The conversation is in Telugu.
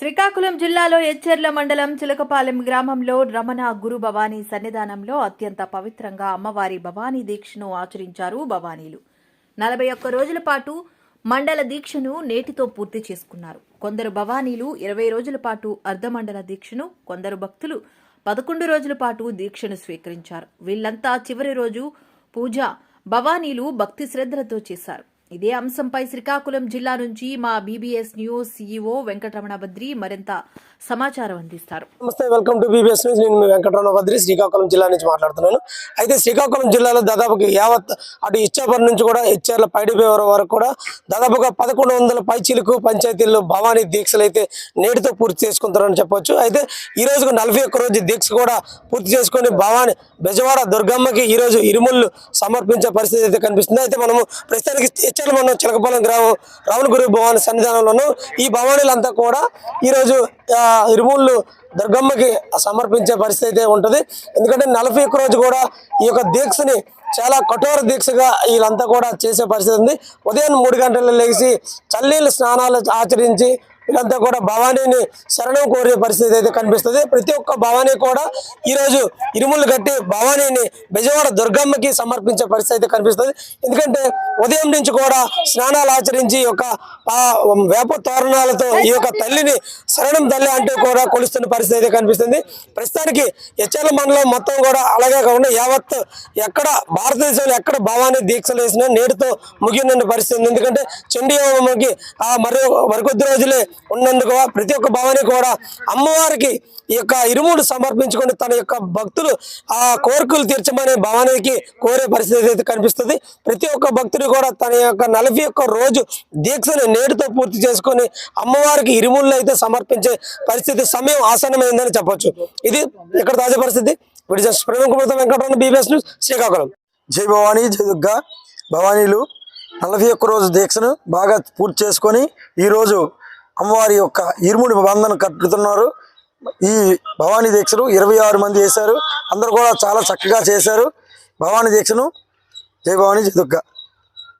శ్రీకాకుళం జిల్లాలో ఎచ్చెర్ల మండలం చిలకపాలెం గ్రామంలో రమణ గురు భవానీ సన్నిధానంలో అత్యంత పవిత్రంగా అమ్మవారి భవానీ దీక్షను ఆచరించారు భవానీలు. నలభై ఒక్క రోజుల పాటు మండల దీక్షను నేటితో పూర్తి చేసుకున్నారు. కొందరు భవానీలు ఇరవై రోజుల పాటు అర్ధమండల దీక్షను కొందరు భక్తులు పదకొండు రోజుల పాటు దీక్షను స్వీకరించారు. వీళ్ళంతా చివరి రోజు పూజ భవానీలు భక్తి శ్రద్ధలతో చేశారు. ఇదే అంశంపై శ్రీకాకుళం జిల్లా నుంచి మా BBS news CEO Venkataramana Badri మరింత సమాచారం అందిస్తారు. నమస్తే వెల్కమ్ టు బీబీఎస్ న్యూస్ నేను వెంకటరమణ బద్రి శ్రీకాకుళం జిల్లా నుంచి మాట్లాడుతున్నాను. అయితే శ్రీకాకుళం జిల్లాలో దాదాపుగా యావత్ అటు ఇచ్చాపురం నుంచి కూడా ఇచ్చార్ల పైడిపేవరం వరకు కూడా దాదాపుగా పదకొండు వందల పైచీలకు పంచాయతీల్లో భవానీ దీక్షలు అయితే నేటితో పూర్తి చేసుకుంటారని చెప్పొచ్చు. అయితే ఈ రోజుకు నలభై ఒక్క రోజు దీక్ష కూడా పూర్తి చేసుకొని భవానీ బెజవాడ దుర్గమ్మకి ఈ రోజు ఇరుముళ్ళు సమర్పించే పరిస్థితి అయితే కనిపిస్తుంది. అయితే మనము ప్రస్తుతానికి ఇచ్చారు మనం చిలకపాలెం గ్రామం రావణగురి భవాని సన్నిధానంలోను ఈ భవానీలంతా కూడా ఈ రోజు దుర్గమ్మకి సమర్పించే పరిస్థితి అయితే ఉంటుంది. ఎందుకంటే నలభై ఒక్క రోజు కూడా ఈ యొక్క దీక్షని చాలా కఠోర దీక్షగా వీళ్ళంతా కూడా చేసే పరిస్థితి ఉంది. ఉదయం మూడు గంటల లేచి చల్లీళ్ళు స్నానాలు ఆచరించి వీళ్ళంతా కూడా భవానీని శరణం కోరే పరిస్థితి అయితే కనిపిస్తుంది. ప్రతి ఒక్క భవానీ కూడా ఈరోజు ఇరుములు కట్టి భవానీని బెజవాడ దుర్గమ్మకి సమర్పించే పరిస్థితి అయితే కనిపిస్తుంది. ఎందుకంటే ఉదయం నుంచి కూడా స్నానాలు ఆచరించి యొక్క ఆ వేప తోరణాలతో ఈ యొక్క తల్లిని శరణం తల్లి అంటూ కూడా కొలుస్తున్న పరిస్థితి అయితే కనిపిస్తుంది. ప్రస్తుతానికి హెచ్ఎల్ మండలం మొత్తం కూడా అలాగే కాకుండా యావత్ ఎక్కడ భారతదేశంలో ఎక్కడ భవానీ దీక్షలు వేసినా నేటితో ముగిన పరిస్థితి ఎందుకంటే చండీ హోమంకి ఆ మరి మరికొద్ది రోజులే ఉన్నందుకు ప్రతి ఒక్క భవాని కూడా అమ్మవారికి ఈ యొక్క ఇరుముడు సమర్పించుకొని తన యొక్క భక్తులు ఆ కోరికలు తీర్చమని భవానీకి కోరే పరిస్థితి అయితే కనిపిస్తుంది. ప్రతి ఒక్క భక్తుడు కూడా తన యొక్క నలభై ఒక్క రోజు దీక్షను నేటితో పూర్తి చేసుకొని అమ్మవారికి ఇరుముళ్ళు అయితే సమర్పించే పరిస్థితి సమయం ఆసన్నమైందని చెప్పొచ్చు. ఇది ఇక్కడ తాజా పరిస్థితి. వీడి జస్ట్ ప్రవీణ్ వెంకటరమణ బీబీఎస్ న్యూస్ శ్రీకాకుళం. జై భవానీ జై దుర్గా. భవానీలు నలభై ఒక్క రోజు దీక్షను బాగా పూర్తి చేసుకొని ఈరోజు అమ్మవారి యొక్క ఇరుముడి బంధన కట్టుతున్నారు. ఈ భవానీ దీక్షను ఇరవై ఆరు మంది చేశారు. అందరూ కూడా చాలా చక్కగా చేశారు. భవానీ దీక్షను. జై భవానీ జై దుర్గా.